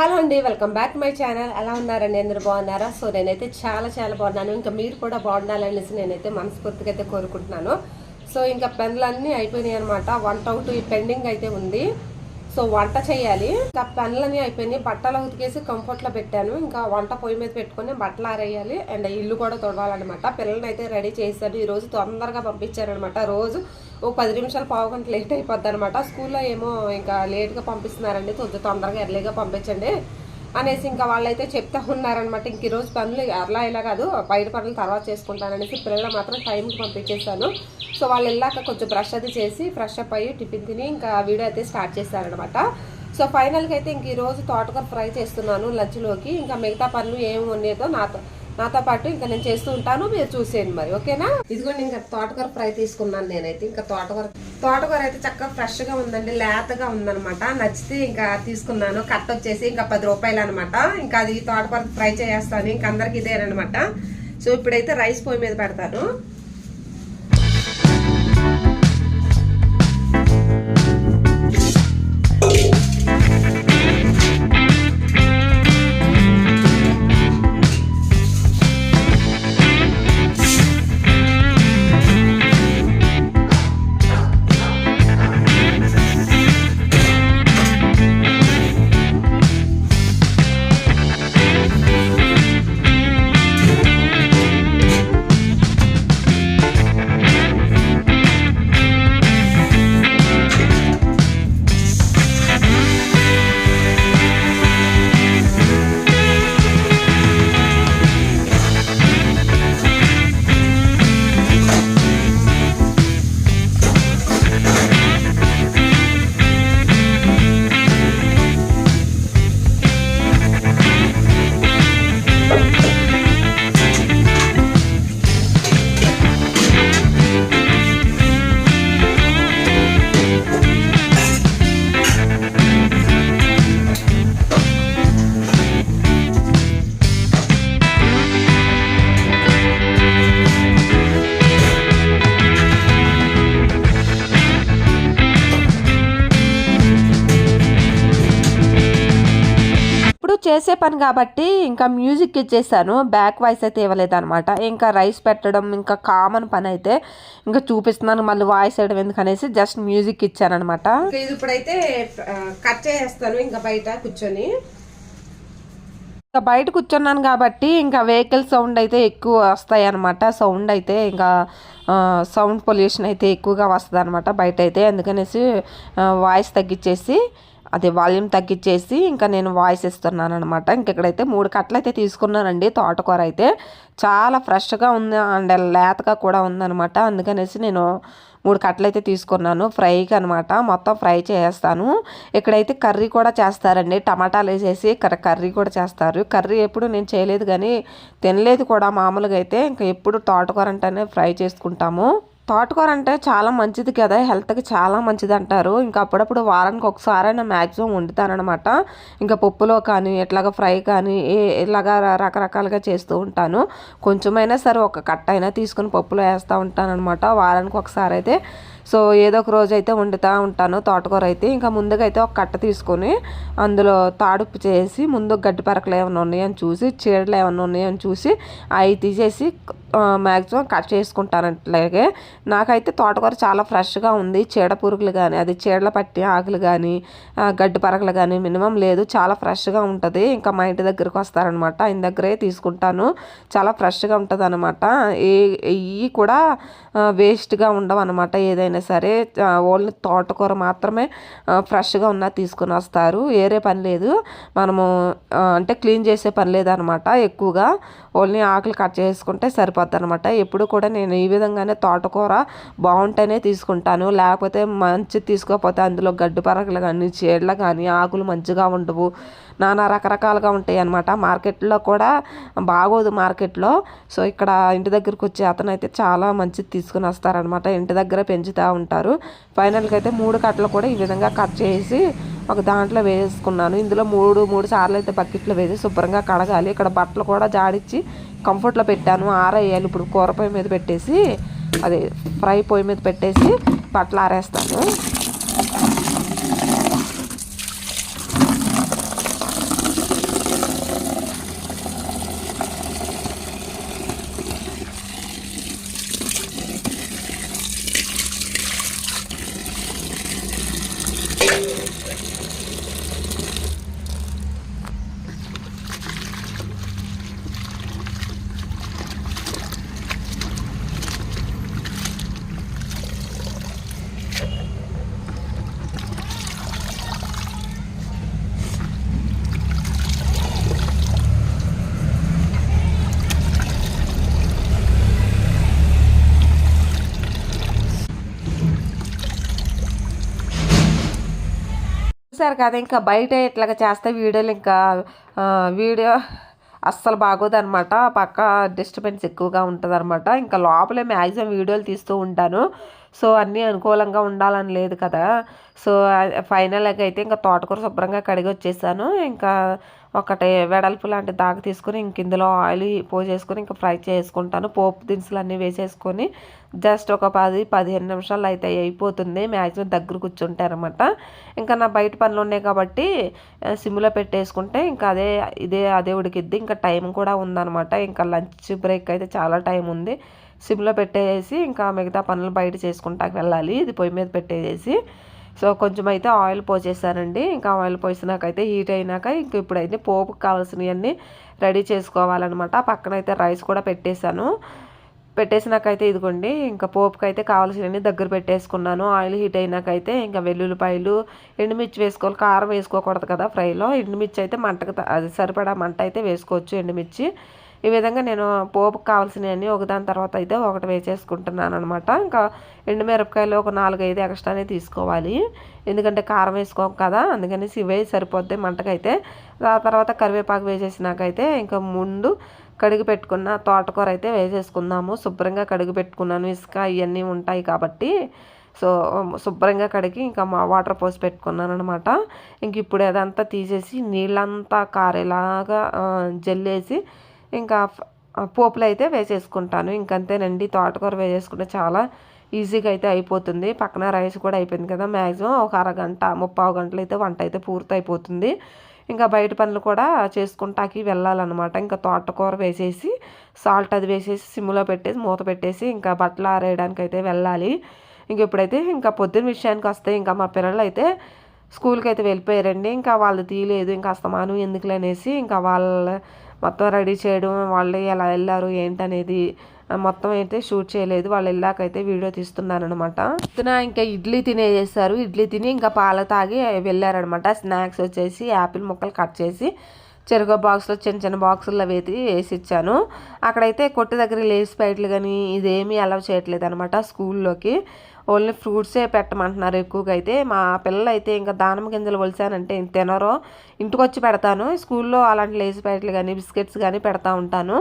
Hello అండి welcome back my channel. ఎలా ఉన్నారండి? అందరు బాగున్నారా? సో నేనైతే చాలా చాలా బాగున్నాను. ఇంకా మీరు కూడా బాగుండాలనేసి నేనైతే మనస్ఫూర్తిగా అయితే కోరుకుంటున్నాను. సో ఇంకా పెన్లన్నీ అయిపోయినాయి అనమాట వన్ టౌ టూ పెండింగ్ అయితే ఉంది. సో వంట చేయాలి. ఇంకా పెన్లన్నీ అయిపోయినాయి. బట్టలు ఉతికేసి కంఫర్ట్లో పెట్టాను. ఇంకా వంట పొయ్యి మీద పెట్టుకొని బట్టలు ఆరేయాలి. అండ్ ఇల్లు కూడా తొడవాలన్నమాట. పిల్లల్ని అయితే రెడీ చేశాను ఈ రోజు తొందరగా పంపించారనమాట రోజు ఓ పది నిమిషాలు పావు గంట లేట్ అయిపోద్ది అనమాట స్కూల్లో ఏమో ఇంకా లేట్గా పంపిస్తున్నారండి. కొంచెం తొందరగా ఎర్లీగా పంపించండి. అనేసి ఇంకా వాళ్ళైతే చెప్తా ఉన్నారనమాట ఇంక ఈరోజు పనులు అలా ఇలా కాదు బయట పనులు తర్వాత చేసుకుంటాననేసి పిల్లలు మాత్రం టైంకి పంపించేశాను. సో వాళ్ళు వెళ్ళాక కొంచెం బ్రష్ అది చేసి ఫ్రెష్ అప్ అయ్యి టిఫిన్ తిని ఇంకా వీడియో అయితే స్టార్ట్ చేశారనమాట సో ఫైనల్గా అయితే ఇంక ఈరోజు తోటకూర ఫ్రై చేస్తున్నాను లంచ్లోకి. ఇంకా మిగతా పనులు ఏమి ఉండేదో నాతో నాతో పాటు ఇంకా నేను చేస్తూ ఉంటాను మీరు చూసేయండి మరి ఓకేనా? ఇదిగోండి ఇంకా తోటకూర ఫ్రై తీసుకున్నాను నేనైతే. ఇంకా తోటకూర తోటకూర అయితే చక్కగా ఫ్రెష్గా ఉందండి లేతగా ఉందనమాట నచ్చితే ఇంకా తీసుకున్నాను. కట్ వచ్చేసి ఇంకా పది రూపాయలు అనమాట ఇంకా అది తోటకూర ఫ్రై చేస్తాను ఇంకా అందరికి ఇదేనమాట సో ఇప్పుడైతే రైస్ పొయ్యి మీద పెడతాను. చేసే పని కాబట్టి ఇంకా మ్యూజిక్ ఇచ్చేసాను. బ్యాక్ వాయిస్ అయితే ఇవ్వలేదు అనమాట ఇంకా రైస్ పెట్టడం ఇంకా కామన్ పని అయితే ఇంకా చూపిస్తున్నాను. మళ్ళీ వాయిస్ వేయడం ఎందుకనేసి జస్ట్ మ్యూజిక్ ఇచ్చాను అనమాట ఇది ఇప్పుడైతే కట్ చేసేస్తాను. ఇంకా బయట కూర్చొని. ఇంకా బయట కూర్చున్నాను కాబట్టి ఇంకా వెహికల్ సౌండ్ అయితే ఎక్కువ వస్తాయి అనమాట సౌండ్ అయితే ఇంకా సౌండ్ పొల్యూషన్ అయితే ఎక్కువగా వస్తుంది అనమాట బయట అయితే. అందుకనేసి వాయిస్ తగ్గించేసి అది వాల్యూమ్ తగ్గించేసి ఇంకా నేను వాయిస్ ఇస్తున్నాను అనమాట ఇంకెక్కడైతే మూడు కట్టలు అయితే తీసుకున్నానండి తోటకూర అయితే. చాలా ఫ్రెష్గా ఉంది అండ్ లేతగా కూడా ఉందనమాట అందుకనేసి నేను మూడు కట్టలు అయితే తీసుకున్నాను. ఫ్రైకి అనమాట మొత్తం ఫ్రై చేస్తాను ఇక్కడైతే కర్రీ కూడా చేస్తారండి. టమాటాలు వేసేసి ఇక్కడ కర్రీ కూడా చేస్తారు. కర్రీ ఎప్పుడు నేను చేయలేదు కానీ తినలేదు కూడా మామూలుగా అయితే. ఇంకా ఎప్పుడు తోటకూర అంటేనే ఫ్రై చేసుకుంటాము. తోటకూర అంటే చాలా మంచిది కదా హెల్త్కి చాలా మంచిది అంటారు ఇంకా అప్పుడప్పుడు వారానికి ఒకసారైనా మ్యాక్సిమం వండుతానమాట ఇంకా పప్పులో కానీ ఎట్లాగ ఫ్రై కానీ ఏ ఇలాగా రకరకాలుగా చేస్తూ ఉంటాను. కొంచెమైనా సరే ఒక కట్ట అయినా తీసుకుని పప్పులో వేస్తూ ఉంటానమాట వారానికి ఒకసారి అయితే సో ఏదో ఒక రోజు అయితే వండుతూ ఉంటాను తోటకూర అయితే. ఇంకా ముందుగా అయితే ఒక కట్ట తీసుకొని అందులో తాడుపు చేసి ముందు గడ్డి పరకలు ఏమైనా ఉన్నాయని చూసి చీడలు ఏమైనా ఉన్నాయని చూసి అవి తీసేసి మ్యాక్సిమం కట్ చేసుకుంటాను అట్లాగే నాకైతే తోటకూర చాలా ఫ్రెష్గా ఉంది. చీడ పురుగులు కానీ అది చీడల పట్టి ఆకులు కానీ గడ్డి పరకలు కానీ మినిమం లేదు. చాలా ఫ్రెష్గా ఉంటుంది. ఇంకా మా ఇంటి దగ్గరకు వస్తారనమాట. ఆయన దగ్గరే తీసుకుంటాను. చాలా ఫ్రెష్గా ఉంటుంది అనమాట ఏ ఇవి కూడా వేస్ట్గా ఉండవు అనమాట ఏదైనా సరే ఓన్లీ తోటకూర మాత్రమే ఫ్రెష్గా ఉన్న తీసుకుని వస్తారు. వేరే పని లేదు. మనము అంటే క్లీన్ చేసే పని లేదనమాట. ఎక్కువగా ఓన్లీ ఆకులు కట్ చేసుకుంటే సరిపోద్ది అనమాట ఎప్పుడు కూడా నేను ఈ విధంగానే తోటకూర బాగుంటేనే తీసుకుంటాను. లేకపోతే మంచి తీసుకోకపోతే అందులో గడ్డి పరకలు కానీ చీడలు కానీ ఆకులు మంచిగా ఉండవు. నానా రకరకాలుగా ఉంటాయి అనమాట మార్కెట్లో కూడా బాగోదు మార్కెట్లో. సో ఇక్కడ ఇంటి దగ్గరికి వచ్చే అతను అయితే చాలా మంచిది తీసుకుని వస్తారనమాట ఇంటి దగ్గర పెంచుతా ఉంటారు. ఫైనల్గా అయితే మూడు కట్టలు కూడా ఈ విధంగా కట్ చేసి ఒక దాంట్లో వేసుకున్నాను. ఇందులో మూడు మూడు సార్లు అయితే బకెట్లో వేసి శుభ్రంగా కడగాలి. ఇక్కడ బట్టలు కూడా జాడిచ్చి కంఫర్ట్లో పెట్టాను. ఆరేయాలి. ఇప్పుడు కూర పొయ్యి మీద పెట్టేసి అది ఫ్రై పొయ్యి మీద పెట్టేసి బట్టలు ఆరేస్తాను. చూసారు కదా ఇంకా బయట ఇట్లాగ చేస్తే వీడియోలు ఇంకా వీడియో అస్సలు బాగోదన్నమాట పక్క డిస్టర్బెన్స్ ఎక్కువగా ఉంటుంది అనమాట ఇంకా లోపలే మ్యాక్సిమం వీడియోలు తీస్తూ ఉంటాను. సో అన్నీ అనుకూలంగా ఉండాలని లేదు కదా. సో ఫైనల్గా అయితే ఇంకా తోటకూర శుభ్రంగా కడిగి వచ్చేసాను ఇంకా ఒకటి వెడల్పు లాంటి దాకా తీసుకొని ఇంక ఇందులో ఆయిల్ పోసేసుకొని ఇంకా ఫ్రై చేసుకుంటాను. పోపు దినుసులు అన్నీ వేసేసుకొని జస్ట్ ఒక పది పదిహేను నిమిషాలు అయితే అయిపోతుంది. మ్యాక్సిమం దగ్గర కూర్చుంటే అనమాట ఇంకా నా బయట పనులు ఉన్నాయి కాబట్టి సిమ్లో పెట్టేసుకుంటే ఇంకా అదే ఇదే అదే ఉడికిద్ది. ఇంకా టైం కూడా ఉందన్నమాట. ఇంకా లంచ్ బ్రేక్ అయితే చాలా టైం ఉంది. సిమ్లో పెట్టేసి ఇంకా మిగతా పనులు బయట చేసుకుంటాకి వెళ్ళాలి. ఇది పొయ్యి మీద పెట్టేసి సో కొంచెం అయితే ఆయిల్ పోసేసానండి. ఇంకా ఆయిల్ పోసినాకైతే హీట్ అయినాక ఇంక ఇప్పుడైతే పోపుకి కావాల్సినవన్నీ రెడీ చేసుకోవాలన్నమాట. పక్కన అయితే రైస్ కూడా పెట్టేశాను. పెట్టేసినాకైతే ఇదిగోండి ఇంకా పోపుకి అయితే కావాల్సినవన్నీ దగ్గర పెట్టేసుకున్నాను. ఆయిల్ హీట్ అయినాకైతే ఇంకా వెల్లుల్లిపాయలు ఎండుమిర్చి వేసుకోవాలి. కారం వేసుకోకూడదు కదా ఫ్రైలో. ఎండుమిర్చి అయితే మంటకు త- అది సరిపడా మంట అయితే వేసుకోవచ్చు ఎండుమిర్చి. ఈ విధంగా నేను పోపుకి కావాల్సినవన్నీ ఒకదాని తర్వాత అయితే ఒకటి వేసేసుకుంటున్నాను అనమాట ఇంకా ఎండుమిరపకాయలు ఒక నాలుగు ఐదు ఎక్స్ట్రానే తీసుకోవాలి. ఎందుకంటే కారం వేసుకోం కదా అందుకనేసి ఇవే సరిపోద్ది మంటకైతే. ఆ తర్వాత కరివేపాకు వేసేసినాకైతే ఇంకా ముందు కడిగి పెట్టుకున్న తోటకూర అయితే వేసేసుకుందాము. శుభ్రంగా కడిగి పెట్టుకున్నాను. ఇసుక ఇవన్నీ ఉంటాయి కాబట్టి. సో శుభ్రంగా కడిగి ఇంకా మా వాటర్ పోసి పెట్టుకున్నాను అనమాట ఇంక ఇప్పుడు అదంతా తీసేసి నీళ్ళంతా కారేలాగా జల్లేసి ఇంకా పోపులు అయితే వేసేసుకుంటాను. ఇంకంతేనండి. తోటకూర వేసేసుకుంటే చాలా ఈజీగా అయితే అయిపోతుంది. పక్కన రైస్ కూడా అయిపోయింది కదా మ్యాక్సిమం ఒక అరగంట ముప్పావు గంటలు అయితే వంట అయితే పూర్తి అయిపోతుంది ఇంకా బయట పనులు కూడా చేసుకుంటాకి వెళ్ళాలన్నమాట. ఇంకా తోటకూర వేసేసి సాల్ట్ అది వేసేసి సిమ్లో పెట్టేసి మూత పెట్టేసి ఇంకా బట్టలు ఆరేయడానికి అయితే వెళ్ళాలి. ఇంక ఇప్పుడైతే ఇంకా పొద్దున్న విషయానికి వస్తే ఇంకా మా పిల్లలు అయితే స్కూల్కి అయితే వెళ్ళిపోయారండి. ఇంకా వాళ్ళు తీయలేదు ఇంకా అస్తమానం ఎందుకులే అనేసి ఇంకా వాళ్ళ మొత్తం రెడీ చేయడం వాళ్ళు ఎలా వెళ్ళారు ఏంటనేది మొత్తం అయితే షూట్ చేయలేదు. వాళ్ళు వెళ్ళాకైతే వీడియో తీస్తున్నారనమాట పొద్దున ఇంకా ఇడ్లీ తినేసారు ఇడ్లీ తిని ఇంకా పాలు తాగి వెళ్ళారనమాట స్నాక్స్ వచ్చేసి యాపిల్ ముక్కలు కట్ చేసి చెరుకు బాక్స్లో చిన్న చిన్న బాక్సుల్లో వేసి వేసి ఇచ్చాను అక్కడైతే కొట్టు దగ్గర లేస్ ప్యాకెట్లు కానీ ఇదేమీ అలౌ చేయట్లేదు అనమాట స్కూల్లోకి. ఓన్లీ ఫ్రూట్సే పెట్టమంటున్నారు ఎక్కువగా అయితే మా పిల్లలు అయితే ఇంకా దానిమ్మ గింజలు ఒలిసానంటే ఇంక తినరో. ఇంటికి వచ్చి పెడతాను. స్కూల్లో అలాంటి లేస్ ప్యాకెట్లు కానీ బిస్కెట్స్ కానీ పెడతా ఉంటాను.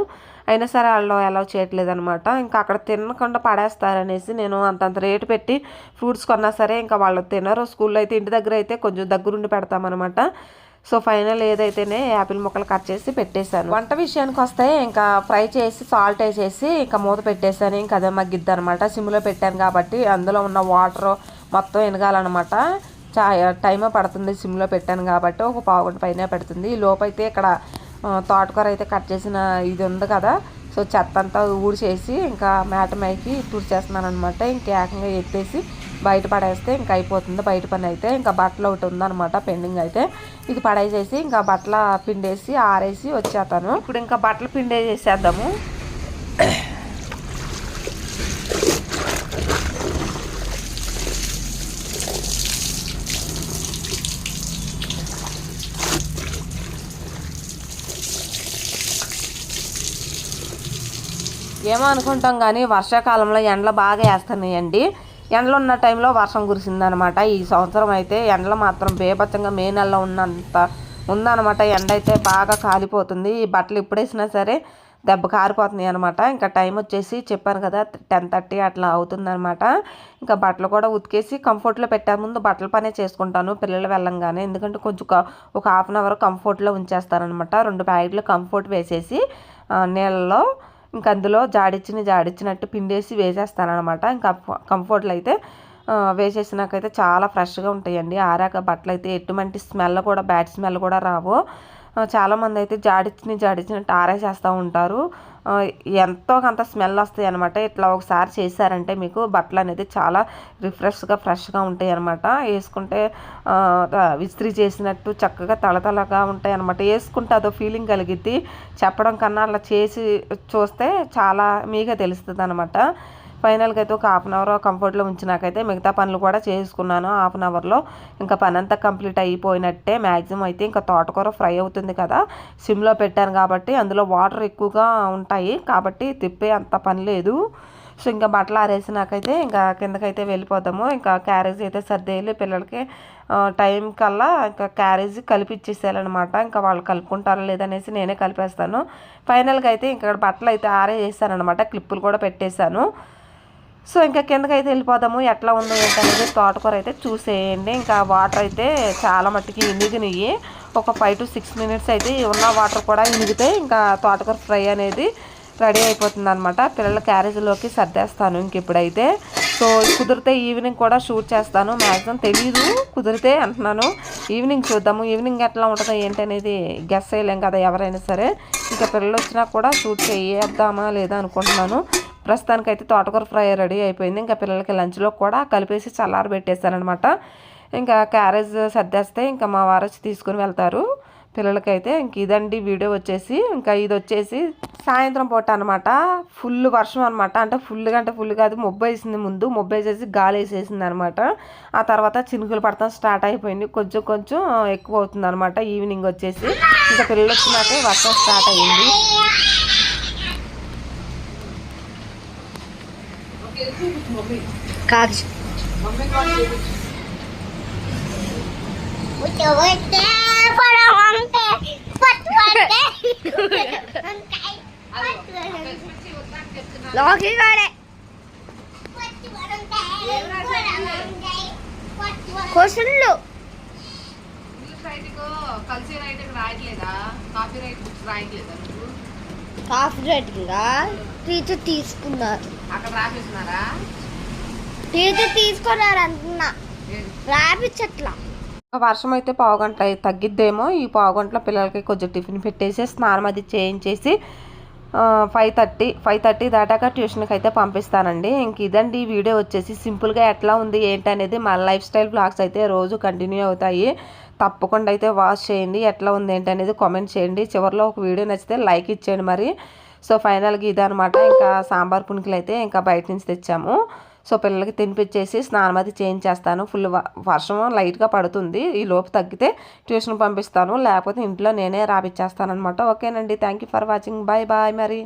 అయినా సరే వాళ్ళు అలౌ చేయట్లేదు అనమాట ఇంకా అక్కడ తినకుండా పడేస్తారనేసి నేను అంతంత రేటు పెట్టి ఫ్రూట్స్ కొన్నా సరే ఇంకా వాళ్ళు తినరు. స్కూల్లో అయితే ఇంటి దగ్గర అయితే కొంచెం దగ్గరుండి పెడతామన్నమాట సో ఫైనల్ ఏదైతేనే యాపిల్ ముక్కలు కట్ చేసి పెట్టేశాను. వంట విషయానికి వస్తే ఇంకా ఫ్రై చేసి సాల్ట్ వేసేసి ఇంకా మూత పెట్టేశాను. ఇంకా అదే మగ్గిద్ది అనమాట సిమ్లో పెట్టాను కాబట్టి అందులో ఉన్న వాటర్ మొత్తం ఎనగాలన్నమాట చా టైం పడుతుంది సిమ్లో పెట్టాను కాబట్టి ఒక పావు గంట పైన పెడుతుంది. ఈ లోపైతే ఇక్కడ తోటకూర అయితే కట్ చేసిన ఇది ఉంది కదా. సో చెత్త అంతా ఊడిచేసి ఇంకా మేట మైకి తుడిచేస్తున్నాను అనమాట ఇంకా ఏకంగా ఎత్తేసి బయట పడేస్తే ఇంకా అయిపోతుంది. బయట పని అయితే ఇంకా బట్టలు ఒకటి ఉందన్నమాట పెండింగ్ అయితే. ఇది పడేసేసి ఇంకా బట్టల పిండేసి ఆరేసి వచ్చేస్తాను. ఇప్పుడు ఇంకా బట్టలు పిండేసేద్దాము ఏమో అనుకుంటాం కానీ వర్షాకాలంలో ఎండలు బాగా వేస్తున్నాయండి. ఎండలు ఉన్న టైంలో వర్షం కురిసిందనమాట. ఈ సంవత్సరం అయితే ఎండలు మాత్రం బేభత్సంగా మే నెలలో ఉన్నంత ఉందన్నమాట ఎండ అయితే బాగా కాలిపోతుంది. ఈ బట్టలు ఎప్పుడేసినా సరే దెబ్బ కారిపోతున్నాయి అనమాట. ఇంకా టైం వచ్చేసి చెప్పాను కదా టెన్ థర్టీ అట్లా అవుతుందనమాట. ఇంకా బట్టలు కూడా ఉతికేసి కంఫర్ట్లో పెట్టే ముందు బట్టల పనే చేసుకుంటాను పిల్లలు వెళ్ళంగానే. ఎందుకంటే కొంచెం ఒక హాఫ్ అన్ అవర్ కంఫర్ట్లో ఉంచేస్తానమాట రెండు ప్యాకెట్లు కంఫర్ట్ వేసేసి నీళ్ళలో ఇంకా అందులో జాడిచ్చిన జాడిచ్చినట్టు పిండేసి వేసేస్తాను అనమాట ఇంకా కంఫర్ట్లు అయితే వేసేసినాకైతే చాలా ఫ్రెష్గా ఉంటాయండి. ఆరాక బట్టలు అయితే ఎటువంటి స్మెల్ కూడా బ్యాడ్ స్మెల్ కూడా రావు. చాలామంది అయితే జాడిచ్చిన జాడిచ్చినట్టు ఆరేసేస్తూ ఉంటారు. ఎంతో కొంత స్మెల్ వస్తాయి అనమాట ఇట్లా ఒకసారి చేశారంటే మీకు బట్టలు అనేది చాలా రిఫ్రెష్గా ఫ్రెష్గా ఉంటాయి అనమాట వేసుకుంటే విస్త్రీ చేసినట్టు చక్కగా తళతళగా ఉంటాయి అనమాట వేసుకుంటే అదో ఫీలింగ్ కలిగిద్ది. చెప్పడం కన్నా అలా చేసి చూస్తే చాలా మీగా తెలుస్తుంది అనమాట ఫైనల్గా అయితే ఒక హాఫ్ అన్ అవర్ కంఫర్ట్లో ఉంచినాకైతే మిగతా పనులు కూడా చేసుకున్నాను. హాఫ్ అన్ అవర్లో ఇంకా పని అంతా కంప్లీట్ అయిపోయినట్టే. మ్యాక్సిమం అయితే ఇంకా తోటకూర ఫ్రై అవుతుంది కదా. సిమ్లో పెట్టాను కాబట్టి అందులో వాటర్ ఎక్కువగా ఉంటాయి. కాబట్టి తిప్పే అంత పని లేదు. సో ఇంకా బట్టలు ఆరేసినాకైతే ఇంకా కిందకైతే వెళ్ళిపోతాము ఇంకా క్యారేజ్ అయితే సర్దేయాలి. పిల్లలకి టైం కల్లా ఇంకా క్యారేజ్ కలిపిచ్చేసేయాలన్నమాట. ఇంకా వాళ్ళు కలుపుకుంటారా లేదనేసి నేనే కలిపేస్తాను. ఫైనల్గా అయితే ఇంకా బట్టలు అయితే ఆరేసాను అనమాట క్లిప్పులు కూడా పెట్టేశాను. సో ఇంకా కిందకి అయితే వెళ్ళిపోదాము ఎట్లా ఉందో ఏంటనేది తోటకూర అయితే చూసేయండి. ఇంకా వాటర్ అయితే చాలా మట్టుకి ఇనిగినాయి ఒక ఫైవ్ టు సిక్స్ మినిట్స్ అయితే ఉన్న వాటర్ కూడా ఇనిగితే ఇంకా తోటకూర ఫ్రై అనేది రెడీ అయిపోతుంది అనమాట పిల్లల క్యారేజీలోకి సర్దేస్తాను ఇంక ఇప్పుడైతే. సో కుదిరితే ఈవినింగ్ కూడా షూట్ చేస్తాను. మ్యాక్సిమం తెలీదు కుదిరితే అంటున్నాను. ఈవినింగ్ చూద్దాము. ఈవినింగ్ ఎట్లా ఉంటుందో ఏంటనేది గెస్ చేయలేం కదా ఎవరైనా సరే. ఇంకా పిల్లలు వచ్చినా కూడా షూట్ చేద్దామా లేదా అనుకుంటున్నాను. ప్రస్తుతానికైతే తోటకూర ఫ్రై రెడీ అయిపోయింది. ఇంకా పిల్లలకి లంచ్లో కూడా కలిపేసి చల్లారి పెట్టేశానమాట ఇంకా క్యారేజ్ సర్దేస్తే ఇంకా మా వారు వచ్చి తీసుకుని వెళ్తారు. పిల్లలకైతే ఇంక ఇదండి వీడియో వచ్చేసి. ఇంకా ఇది వచ్చేసి సాయంత్రం పూట అనమాట ఫుల్ వర్షం అనమాట అంటే ఫుల్గా అంటే ఫుల్ కాదు మొబ్బు వేసింది ముందు. మొబ్బు వేసేసి గాలి వేసేసింది అనమాట ఆ తర్వాత చినుకులు పడతాం స్టార్ట్ అయిపోయింది. కొంచెం కొంచెం ఎక్కువ అవుతుంది అనమాట ఈవినింగ్ వచ్చేసి. ఇంకా పిల్లలు వచ్చినాకే వర్షం స్టార్ట్ అయ్యింది కాదు లోకి కాడే క్వశ్చన్లు. కలిసి రైటింగ్ రాయట్లేదా? కాపీ రైట్ రాయట్లేదా నువ్వు? కాఫీ రేటింగ్ టీచర్ తీసుకున్నారు. అక్కడ రాసేస్తున్నారా? టీచర్ తీసుకున్నారు అంటున్నా రాపించట్లా వర్షం అయితే పావుగంట తగ్గిద్దేమో. ఈ పావుగంటలో పిల్లలకి కొంచెం టిఫిన్ పెట్టేసి స్నానం అది చేయించేసి ఫైవ్ థర్టీ ఫైవ్ థర్టీ దాటాక ట్యూషన్కి అయితే పంపిస్తానండి. ఇంక ఇదండి ఈ వీడియో వచ్చేసి. సింపుల్గా ఎట్లా ఉంది ఏంటి అనేది మా లైఫ్ స్టైల్ బ్లాగ్స్ అయితే రోజు కంటిన్యూ అవుతాయి. తప్పకుండా అయితే వాచ్ చేయండి ఎట్లా ఉంది ఏంటి అనేది కామెంట్ చేయండి. చివరిలో ఒక వీడియో నచ్చితే లైక్ ఇచ్చేయండి మరి. సో ఫైనల్గా ఇదనమాట ఇంకా సాంబార్ పునుకులు అయితే ఇంకా బయట నుంచి తెచ్చాము. సో పిల్లలకి తినిపించేసి స్నానం అది చేయించేస్తాను. ఫుల్ వర్షం లైట్గా పడుతుంది. ఈ లోపు తగ్గితే ట్యూషన్ పంపిస్తాను. లేకపోతే ఇంట్లో నేనే రాపిచ్చేస్తాను అనమాట ఓకేనండి. Thank you for watching. Bye bye మరి.